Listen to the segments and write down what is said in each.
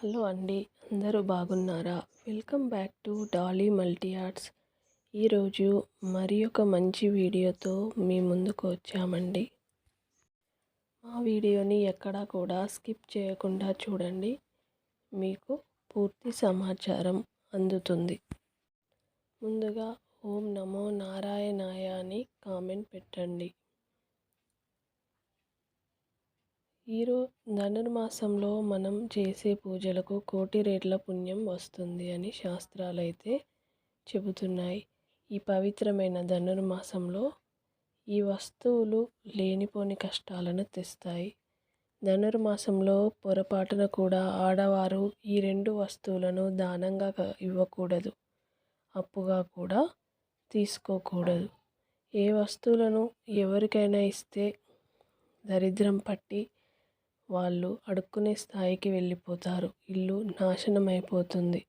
Hello అండి అందరూ బాగున్నారా? Welcome back to Dolly multi arts. ఈరోజు మరి ఒక మంచి వీడియోతో మీ ముందుకు వచ్చామండి. మా వీడియోని ఎక్కడా కూడా స్కిప్ చేయకుండా చూడండి. మీకు పూర్తి సమాచారం అందుతుంది. ముందుగా ఓం నమో నారాయణాయ అని కామెంట్ పెట్టండి. ఈరో ధనుర్మాసంలో మనం చేసే పూజలకు కోటి రేట్ల పుణ్యం వస్తుంది అని శాస్త్రాలు అయితే చెబుతున్నాయి. ఈ పవిత్రమైన ధనుర్మాసంలో ఈ వస్తువులు లేనిపోని కష్టాలను తెస్తాయి. ధనుర్మాసంలో పొరపాటున కూడా ఆడవారు ఈ రెండు వస్తువులను దానంగా ఇవ్వకూడదు. అప్పుగా కూడా తీసుకోకూడదు. ఏ వస్తువులను ఎవరికైనా ఇస్తే దరిద్రం పట్టి వాళ్ళు అడుక్కునే స్థాయికి వెళ్ళిపోతారు. ఇల్లు నాశనం అయిపోతుంది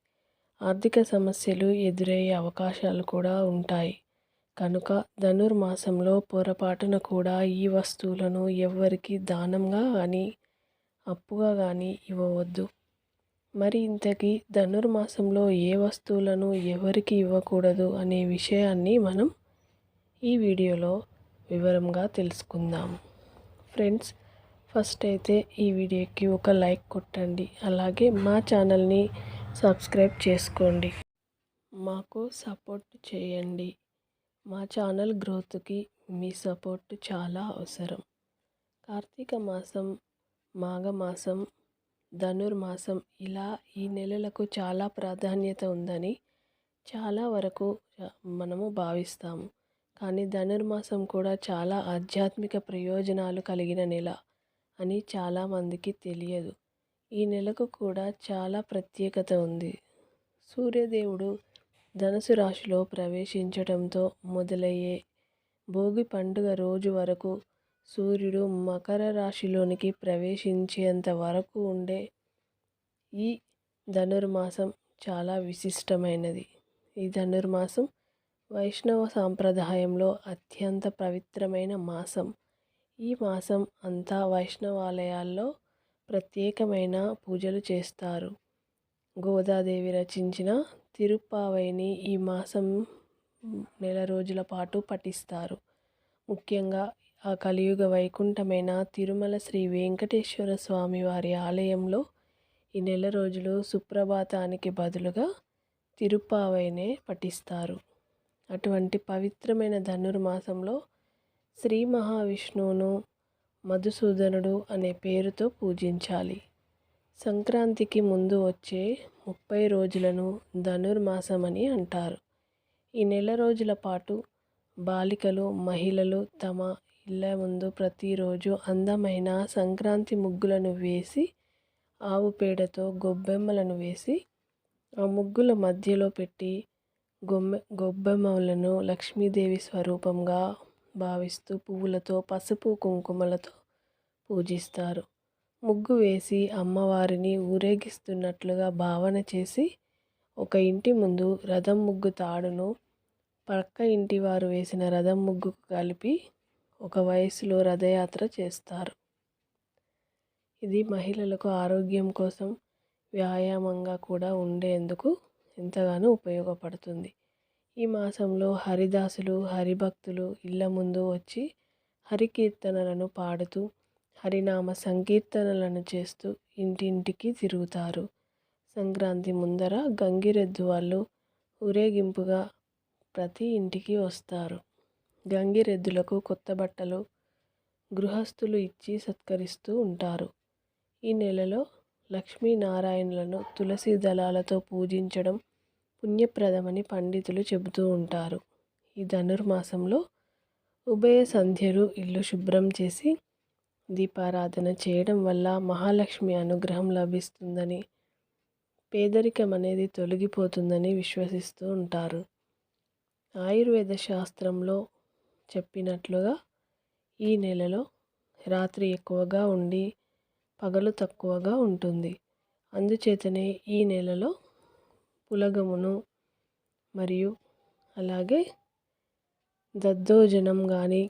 ఆర్థిక సమస్యలు ఎదురయ్యే అవకాశాలు కూడా ఉంటాయి. కనుక ధనుర్మాసంలో పొరపాటున కూడా ఈ వస్తువులను ఎవ్వరికి దానంగా కానీ అప్పుగా కానీ ఇవ్వవద్దు. మరి ఇంతకీ ధనుర్మాసంలో ఏ వస్తువులను ఎవరికి ఇవ్వకూడదు అనే విషయాన్ని మనం ఈ వీడియోలో వివరంగా తెలుసుకుందాం. ఫ్రెండ్స్ ఫస్ట్ అయితే ఈ వీడియోకి ఒక లైక్ కొట్టండి. అలాగే మా ఛానల్ని సబ్స్క్రైబ్ చేసుకోండి. మాకు సపోర్ట్ చేయండి. మా ఛానల్ గ్రోత్కి మీ సపోర్ట్ చాలా అవసరం. కార్తీక మాసం మాఘమాసం ధనుర్మాసం ఇలా ఈ నెలలకు చాలా ప్రాధాన్యత ఉందని చాలా వరకు మనము భావిస్తాము. కానీ ధనుర్మాసం కూడా చాలా ఆధ్యాత్మిక ప్రయోజనాలు కలిగిన నెల. అని చాలామందికి తెలియదు. ఈ నెలకు కూడా చాలా ప్రత్యేకత ఉంది. సూర్యదేవుడు ధనుసు రాశిలో ప్రవేశించడంతో మొదలయ్యే భోగి పండుగ రోజు వరకు సూర్యుడు మకర రాశిలోనికి ప్రవేశించేంత వరకు ఉండే ఈ ధనుర్మాసం చాలా విశిష్టమైనది. ఈ ధనుర్మాసం వైష్ణవ సాంప్రదాయంలో అత్యంత పవిత్రమైన మాసం. ఈ మాసం అంతా వైష్ణవాలయాల్లో ప్రత్యేకమైన పూజలు చేస్తారు. గోదాదేవి రచించిన తిరుప్పావైని ఈ మాసం నెల రోజుల పాటు పఠిస్తారు. ముఖ్యంగా ఆ కలియుగ వైకుంఠమైన తిరుమల శ్రీ వెంకటేశ్వర స్వామి వారి ఆలయంలో ఈ నెల రోజులు సుప్రభాతానికి బదులుగా తిరుప్పావైనే పఠిస్తారు. అటువంటి పవిత్రమైన ధనుర్మాసంలో శ్రీ మహావిష్ణువును మధుసూదనుడు అనే పేరుతో పూజించాలి. సంక్రాంతికి ముందు వచ్చే ముప్పై రోజులను ధనుర్మాసమని అంటారు. ఈ నెల రోజుల పాటు బాలికలు మహిళలు తమ ఇళ్ళ ముందు ప్రతిరోజు అందమైన సంక్రాంతి ముగ్గులను వేసి ఆవు పేడతో గొబ్బెమ్మలను వేసి ఆ ముగ్గుల మధ్యలో పెట్టి గొమ్మె గొబ్బెమ్మలను లక్ష్మీదేవి స్వరూపంగా భావిస్తూ పువ్వులతో పసుపు కుంకుమలతో పూజిస్తారు. ముగ్గు వేసి అమ్మవారిని ఊరేగిస్తున్నట్లుగా భావన చేసి ఒక ఇంటి ముందు రథం ముగ్గు తాడును పక్క ఇంటి వారు వేసిన రథం ముగ్గుకు కలిపి ఒక వయసులో రథయాత్ర చేస్తారు. ఇది మహిళలకు ఆరోగ్యం కోసం వ్యాయామంగా కూడా ఉండేందుకు ఎంతగానో ఉపయోగపడుతుంది. ఈ మాసంలో హరిదాసులు హరిభక్తులు ఇళ్ళ ముందు వచ్చి హరికీర్తనలను పాడుతూ హరినామ సంకీర్తనలను చేస్తూ ఇంటింటికి తిరుగుతారు. సంక్రాంతి ముందర గంగిరెద్దు వాళ్ళు ఊరేగింపుగా ప్రతి ఇంటికి వస్తారు. గంగిరెద్దులకు కొత్త బట్టలు గృహస్థులు ఇచ్చి సత్కరిస్తూ ఉంటారు. ఈ నెలలో లక్ష్మీనారాయణలను తులసి దళాలతో పూజించడం పుణ్యప్రదమని పండితులు చెబుతూ ఉంటారు. ఈ ధనుర్మాసంలో ఉభయ సంధ్యలు ఇల్లు శుభ్రం చేసి దీపారాధన చేయడం వల్ల మహాలక్ష్మి అనుగ్రహం లభిస్తుందని పేదరికం అనేది తొలగిపోతుందని విశ్వసిస్తూ ఉంటారు. ఆయుర్వేద శాస్త్రంలో చెప్పినట్లుగా ఈ నెలలో రాత్రి ఎక్కువగా ఉండి పగలు తక్కువగా ఉంటుంది. అందుచేతనే ఈ నెలలో పులగమును మరియు అలాగే దద్దోజనం కానీ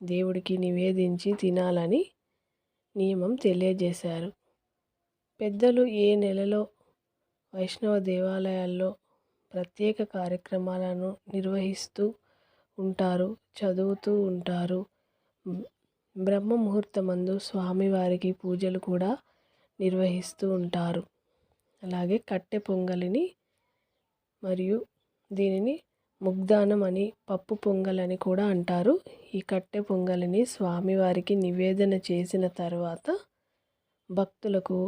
దేవుడికి నివేదించి తినాలని నియమం తెలియజేశారు. పెద్దలు ఏ నెలలో వైష్ణవ దేవాలయాల్లో ప్రత్యేక కార్యక్రమాలను నిర్వహిస్తూ ఉంటారు చదువుతూ ఉంటారు బ్రహ్మ ముహూర్తమందు స్వామివారికి పూజలు కూడా నిర్వహిస్తూ ఉంటారు. అలాగే కట్టె పొంగలిని మరియు దీనిని ముగ్దానం అని పప్పు పొంగల్ అని కూడా అంటారు. ఈ కట్టె పొంగలిని స్వామివారికి నివేదన చేసిన తర్వాత భక్తులకు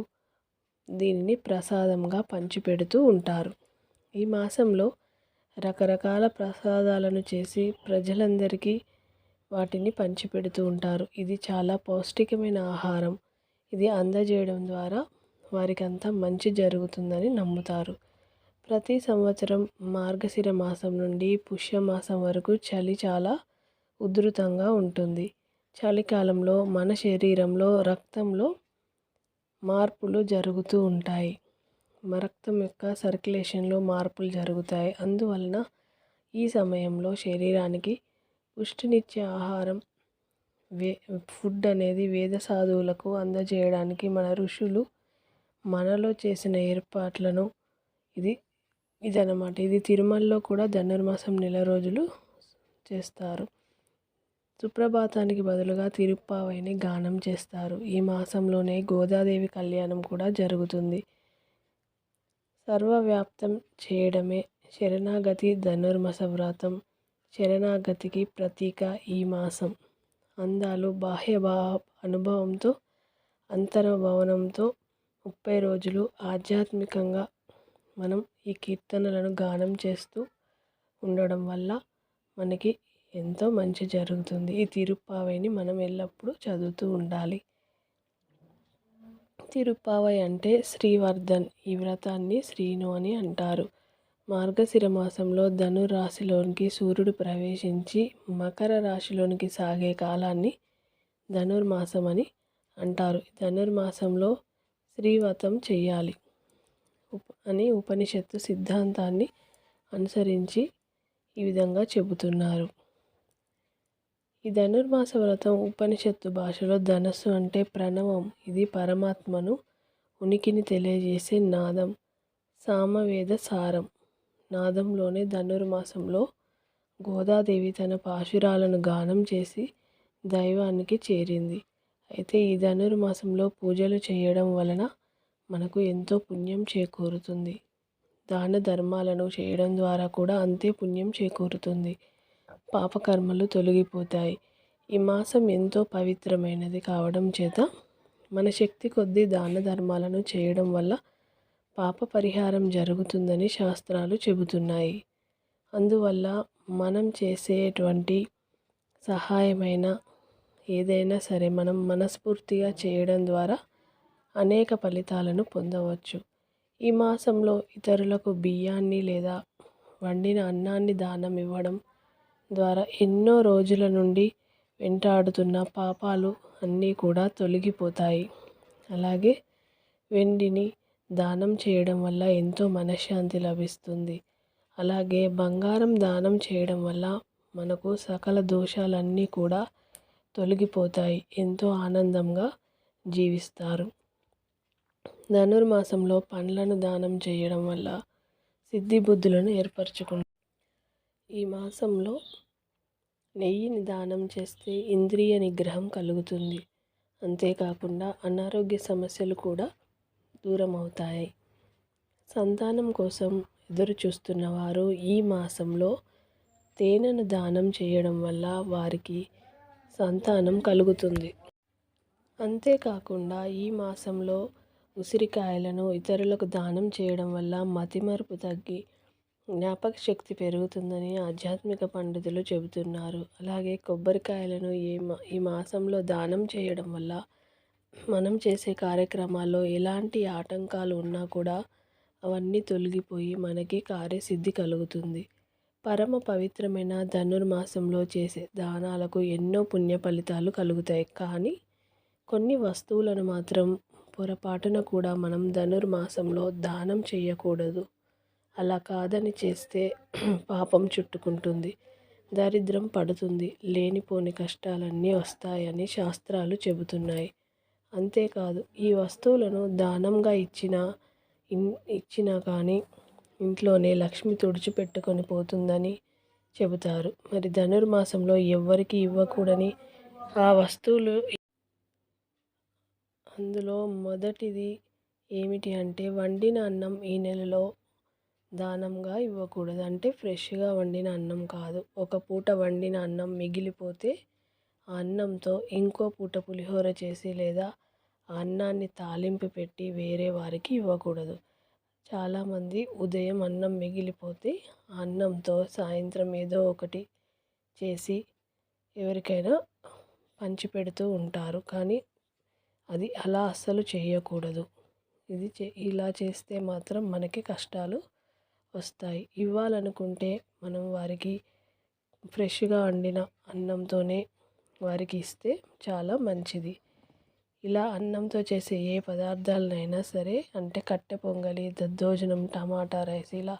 దీనిని ప్రసాదంగా పంచిపెడుతూ ఉంటారు. ఈ మాసంలో రకరకాల ప్రసాదాలను చేసి ప్రజలందరికీ వాటిని పంచిపెడుతూ ఉంటారు. ఇది చాలా పౌష్టికమైన ఆహారం. ఇది అందజేయడం ద్వారా వారికి అంతా మంచి జరుగుతుందని నమ్ముతారు. ప్రతి సంవత్సరం మార్గశిర మాసం నుండి పుష్యమాసం వరకు చలి చాలా ఉధృతంగా ఉంటుంది. చలికాలంలో మన శరీరంలో రక్తంలో మార్పులు జరుగుతూ ఉంటాయి. రక్తం యొక్క సర్క్యులేషన్లో మార్పులు జరుగుతాయి. అందువలన ఈ సమయంలో శరీరానికి పుష్టినిచ్చే ఆహారం వే ఫుడ్ అనేది వేద సాధువులకు అందజేయడానికి మన ఋషులు మనలో చేసిన ఏర్పాట్లను ఇది ఇదన్నమాట. ఇది తిరుమలలో కూడా ధనుర్మాసం నెల రోజులు చేస్తారు. సుప్రభాతానికి బదులుగా తిరుప్పావైని గానం చేస్తారు. ఈ మాసంలోనే గోదాదేవి కళ్యాణం కూడా జరుగుతుంది. సర్వవ్యాప్తం చేయడమే శరణాగతి ధనుర్మాస వ్రతం. శరణాగతికి ప్రతీక ఈ మాసం. అందాలు బాహ్య అనుభవంతో అంతర్భవనంతో ముప్పై రోజులు ఆధ్యాత్మికంగా మనం ఈ కీర్తనలను గానం చేస్తూ ఉండడం వల్ల మనకి ఎంతో మంచి జరుగుతుంది. ఈ తిరుప్పావైని మనం ఎల్లప్పుడూ చదువుతూ ఉండాలి. తిరుప్పావై అంటే శ్రీవర్ధన్ ఈ వ్రతాన్ని శ్రీను అని అంటారు. మార్గశిర మాసంలో ధనురాశిలోనికి సూర్యుడు ప్రవేశించి మకర రాశిలోనికి సాగే కాలాన్ని ధనుర్మాసం అని అంటారు. ధనుర్మాసంలో శ్రీవ్రతం చేయాలి అని ఉపనిషత్తు సిద్ధాంతాన్ని అనుసరించి ఈ విధంగా చెబుతున్నారు. ఈ ధనుర్మాస వ్రతం ఉపనిషత్తు భాషలో ధనస్సు అంటే ప్రణవం. ఇది పరమాత్మను ఉనికిని తెలియజేసే నాదం. సామవేద సారం. నాదంలోనే ధనుర్మాసంలో గోదాదేవి తన పాశురాలను గానం చేసి దైవానికి చేరింది. అయితే ఈ ధనుర్మాసంలో పూజలు చేయడం వలన మనకు ఎంతో పుణ్యం చేకూరుతుంది. దాన ధర్మాలను చేయడం ద్వారా కూడా అంతే పుణ్యం చేకూరుతుంది. పాపకర్మలు తొలగిపోతాయి. ఈ మాసం ఎంతో పవిత్రమైనది కావడం చేత మన శక్తి కొద్దీ దాన ధర్మాలను చేయడం వల్ల పాప పరిహారం జరుగుతుందని శాస్త్రాలు చెబుతున్నాయి. అందువల్ల మనం చేసేటువంటి సహాయమైన ఏదైనా సరే మనం మనస్ఫూర్తిగా చేయడం ద్వారా అనేక ఫలితాలను పొందవచ్చు. ఈ మాసంలో ఇతరులకు బియ్యాన్ని లేదా వండిన అన్నాన్ని దానం ఇవ్వడం ద్వారా ఎన్నో రోజుల నుండి వెంటాడుతున్న పాపాలు అన్నీ కూడా తొలగిపోతాయి. అలాగే వెండిని దానం చేయడం వల్ల ఎంతో మనశ్శాంతి లభిస్తుంది. అలాగే బంగారం దానం చేయడం వల్ల మనకు సకల దోషాలన్నీ కూడా తొలగిపోతాయి. ఎంతో ఆనందంగా జీవిస్తారు. ధనుర్మాసంలో పండ్లను దానం చేయడం వల్ల సిద్ధి బుద్ధులను ఏర్పరచుకుంటారు. ఈ మాసంలో నెయ్యిని దానం చేస్తే ఇంద్రియ నిగ్రహం కలుగుతుంది. అంతేకాకుండా అనారోగ్య సమస్యలు కూడా దూరం అవుతాయి సంతానం కోసం ఎదురు చూస్తున్న వారు ఈ మాసంలో తేనెను దానం చేయడం వల్ల వారికి సంతానం కలుగుతుంది. అంతేకాకుండా ఈ మాసంలో ఉసిరికాయలను ఇతరులకు దానం చేయడం వల్ల మతిమరుపు తగ్గి జ్ఞాపక శక్తి పెరుగుతుందని ఆధ్యాత్మిక పండితులు చెబుతున్నారు. అలాగే కొబ్బరికాయలను ఈ మా ఈ మాసంలో దానం చేయడం వల్ల మనం చేసే కార్యక్రమాల్లో ఎలాంటి ఆటంకాలు ఉన్నా కూడా అవన్నీ తొలగిపోయి మనకి కార్యసిద్ధి కలుగుతుంది. పరమ పవిత్రమైన ధనుర్మాసంలో చేసే దానాలకు ఎన్నో పుణ్య ఫలితాలు కలుగుతాయి. కానీ కొన్ని వస్తువులను మాత్రం పొరపాటున కూడా మనం ధనుర్మాసంలో దానం చేయకూడదు. అలా కాదని చేస్తే పాపం చుట్టుకుంటుంది. దరిద్రం పడుతుంది. లేనిపోని కష్టాలన్నీ వస్తాయని శాస్త్రాలు చెబుతున్నాయి. అంతేకాదు ఈ వస్తువులను దానంగా ఇచ్చిన ఇచ్చినా కానీ ఇంట్లోనే లక్ష్మి తుడిచిపెట్టుకొని పోతుందని చెబుతారు. మరి ధనుర్మాసంలో ఎవ్వరికి ఇవ్వకూడని ఆ వస్తువులు అందులో మొదటిది ఏమిటి అంటే వండిన అన్నం ఈ నెలలో దానంగా ఇవ్వకూడదు. అంటే ఫ్రెష్గా వండిన అన్నం కాదు. ఒక పూట వండిన అన్నం మిగిలిపోతే ఆ అన్నంతో ఇంకో పూట పులిహోర చేసి లేదా ఆ అన్నాన్ని తాలింపు పెట్టి వేరే వారికి ఇవ్వకూడదు. చాలామంది ఉదయం అన్నం మిగిలిపోతే ఆ అన్నంతో సాయంత్రం ఏదో ఒకటి చేసి ఎవరికైనా పంచిపెడుతూ ఉంటారు. కానీ అది అలా అస్సలు చేయకూడదు. ఇది చే ఇలా చేస్తే మాత్రం మనకి కష్టాలు వస్తాయి. ఇవ్వాలనుకుంటే మనం వారికి ఫ్రెష్గా వండిన అన్నంతోనే వారికి ఇస్తే చాలా మంచిది. ఇలా అన్నంతో చేసే ఏ పదార్థాలనైనా సరే అంటే కట్టె పొంగలి దద్దోజనం టమాటా రైస్ ఇలా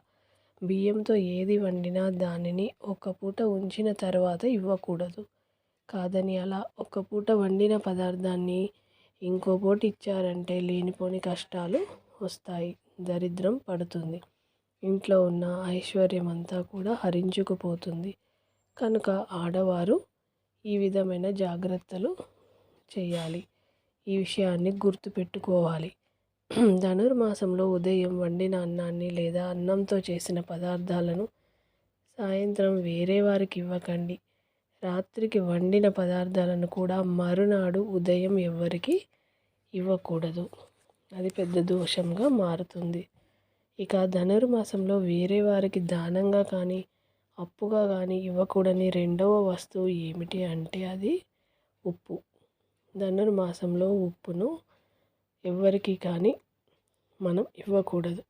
బియ్యంతో ఏది వండినా దానిని ఒక పూట ఉంచిన తర్వాత ఇవ్వకూడదు. కాదని అలా ఒక పూట వండిన పదార్థాన్ని ఇంకో పూట ఇచ్చారంటే లేనిపోని కష్టాలు వస్తాయి. దరిద్రం పడుతుంది. ఇంట్లో ఉన్న ఐశ్వర్యం అంతా కూడా హరించుకుపోతుంది. కనుక ఆడవారు ఈ విధమైన జాగ్రత్తలు చేయాలి. ఈ విషయాన్ని గుర్తుపెట్టుకోవాలి. ధనుర్మాసంలో ఉదయం వండిన అన్నాన్ని లేదా అన్నంతో చేసిన పదార్థాలను సాయంత్రం వేరే వారికి ఇవ్వకండి. రాత్రికి వండిన పదార్థాలను కూడా మరునాడు ఉదయం ఎవ్వరికి ఇవ్వకూడదు. అది పెద్ద దోషంగా మారుతుంది. ఇక ధనుర్మాసంలో వేరే వారికి దానంగా కానీ అప్పుగా కానీ ఇవ్వకూడని రెండవ వస్తువు ఏమిటి అంటే అది ఉప్పు. ధనుర్మాసంలో ఉప్పును ఎవ్వరికి కానీ మనం ఇవ్వకూడదు.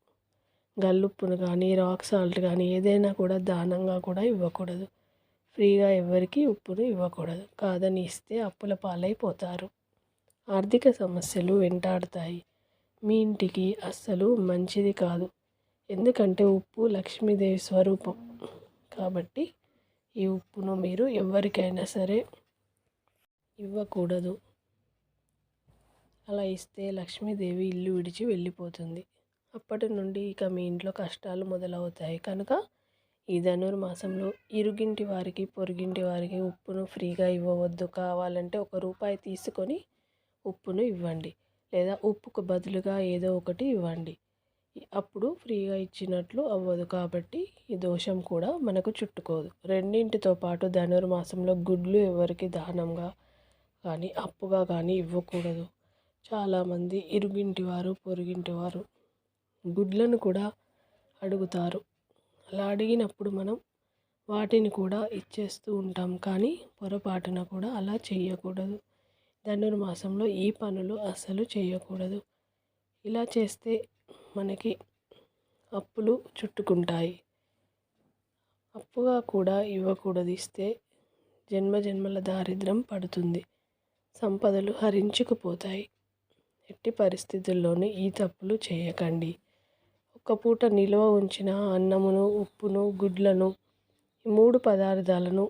గల్లుప్పును కానీ రాక్ సాల్ట్ కానీ ఏదైనా కూడా దానంగా కూడా ఇవ్వకూడదు. ఫ్రీగా ఎవరికి ఉప్పును ఇవ్వకూడదు. కాదని ఇస్తే అప్పుల పాలైపోతారు. ఆర్థిక సమస్యలు వెంటాడతాయి. మీ ఇంటికి అస్సలు మంచిది కాదు. ఎందుకంటే ఉప్పు లక్ష్మీదేవి స్వరూపం. కాబట్టి ఈ ఉప్పును మీరు ఎవరికైనా సరే ఇవ్వకూడదు. అలా ఇస్తే లక్ష్మీదేవి ఇల్లు విడిచి వెళ్ళిపోతుంది. అప్పటి నుండి ఇక మీ ఇంట్లో కష్టాలు మొదలవుతాయి. కనుక ఈ ధనుర్మాసంలో ఇరుగింటి వారికి పొరుగింటి వారికి ఉప్పును ఫ్రీగా ఇవ్వవద్దు. కావాలంటే ఒక రూపాయి తీసుకొని ఉప్పును ఇవ్వండి. లేదా ఉప్పుకు బదులుగా ఏదో ఒకటి ఇవ్వండి. అప్పుడు ఫ్రీగా ఇచ్చినట్లు అవ్వదు కాబట్టి ఈ దోషం కూడా మనకు చుట్టుకోదు. రెండింటితో పాటు ధనుర్మాసంలో గుడ్లు ఎవరికి దానంగా కానీ అప్పుగా కానీ ఇవ్వకూడదు. చాలామంది ఇరుగింటి వారు పొరుగింటి వారు గుడ్లను కూడా అడుగుతారు. అలా అడిగినప్పుడు మనం వాటిని కూడా ఇచ్చేస్తూ ఉంటాం. కానీ పొరపాటున కూడా అలా చేయకూడదు ధనుర్మాసంలో ఈ పనులు అస్సలు చేయకూడదు ఇలా చేస్తే మనకి అప్పులు చుట్టుకుంటాయి. అప్పుగా కూడా ఇవ్వకూడదు. ఇస్తే జన్మ జన్మల దారిద్రం పడుతుంది. సంపదలు హరించుకుపోతాయి. ఎట్టి పరిస్థితుల్లోనూ ఈ తప్పులు చేయకండి. ఒక పూట నిల్వ ఉంచిన అన్నమును ఉప్పును గుడ్లను ఈ మూడు పదార్థాలను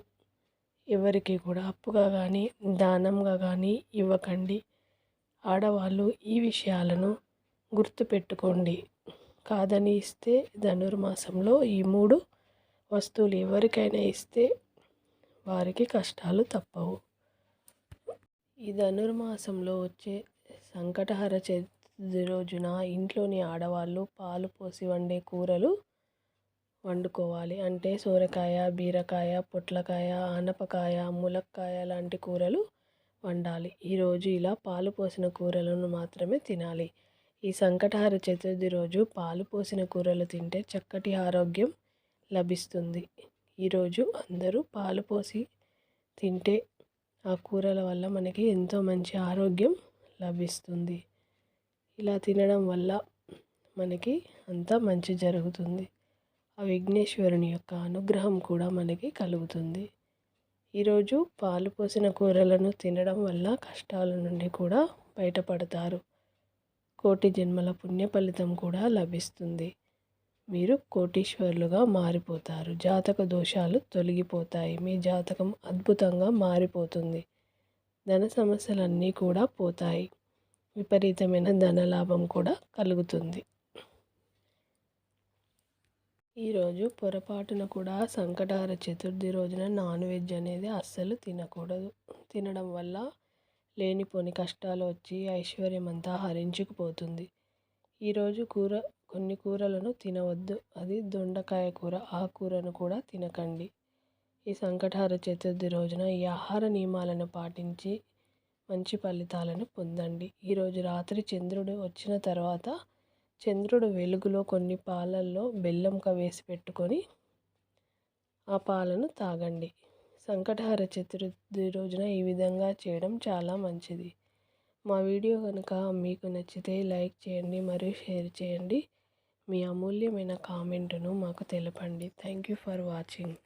ఎవరికి కూడా అప్పుగా కానీ దానంగా కానీ ఇవ్వకండి. ఆడవాళ్ళు ఈ విషయాలను గుర్తుపెట్టుకోండి. కాదని ఇస్తే ధనుర్మాసంలో ఈ మూడు వస్తువులు ఎవరికైనా ఇస్తే వారికి కష్టాలు తప్పవు. ఈ ధనుర్మాసంలో వచ్చే సంకటహర చతుర్థి రోజున ఇంట్లోని ఆడవాళ్ళు పాలు పోసి వండే కూరలు వండుకోవాలి. అంటే సోరకాయ బీరకాయ పొట్లకాయ ఆనపకాయ ములక్కాయ లాంటి కూరలు వండాలి. ఈరోజు ఇలా పాలు పోసిన కూరలను మాత్రమే తినాలి. ఈ సంకటహార చతుర్థి రోజు పాలు పోసిన కూరలు తింటే చక్కటి ఆరోగ్యం లభిస్తుంది. ఈరోజు అందరూ పాలు పోసి తింటే ఆ కూరల వల్ల మనకి ఎంతో మంచి ఆరోగ్యం లభిస్తుంది. ఇలా తినడం వల్ల మనకి అంతా మంచి జరుగుతుంది. ఆ విఘ్నేశ్వరుని యొక్క అనుగ్రహం కూడా మనకి కలుగుతుంది. ఈరోజు పాలు పోసిన కూరలను తినడం వల్ల కష్టాల నుండి కూడా బయటపడతారు. కోటి జన్మల పుణ్య ఫలితం కూడా లభిస్తుంది. మీరు కోటీశ్వరులుగా మారిపోతారు. జాతక దోషాలు తొలగిపోతాయి. మీ జాతకం అద్భుతంగా మారిపోతుంది. ధన సమస్యలన్నీ కూడా పోతాయి. విపరీతమైన ధనలాభం కూడా కలుగుతుంది. ఈరోజు పొరపాటున కూడా సంకటహర చతుర్థి రోజున నాన్ వెజ్ అనేది అస్సలు తినకూడదు. తినడం వల్ల లేనిపోని కష్టాలు వచ్చి ఐశ్వర్యం అంతా హరించుకుపోతుంది. ఈరోజు కూర కొన్ని కూరలను తినవద్దు. అది దొండకాయ కూర ఆ కూరను కూడా తినకండి. ఈ సంకటహార చతుర్థి రోజున ఈ ఆహార నియమాలను పాటించి మంచి ఫలితాలను పొందండి. ఈరోజు రాత్రి చంద్రుడు వచ్చిన తర్వాత చంద్రుడు వెలుగులో కొన్ని పాలల్లో బెల్లం వేసి పెట్టుకొని ఆ పాలను తాగండి. సంకటహార చతుర్థి రోజున ఈ విధంగా చేయడం చాలా మంచిది. మా వీడియో కనుక మీకు నచ్చితే లైక్ చేయండి మరియు షేర్ చేయండి. మీ అమూల్యమైన కామెంటును మాకు తెలపండి. Thank you for watching.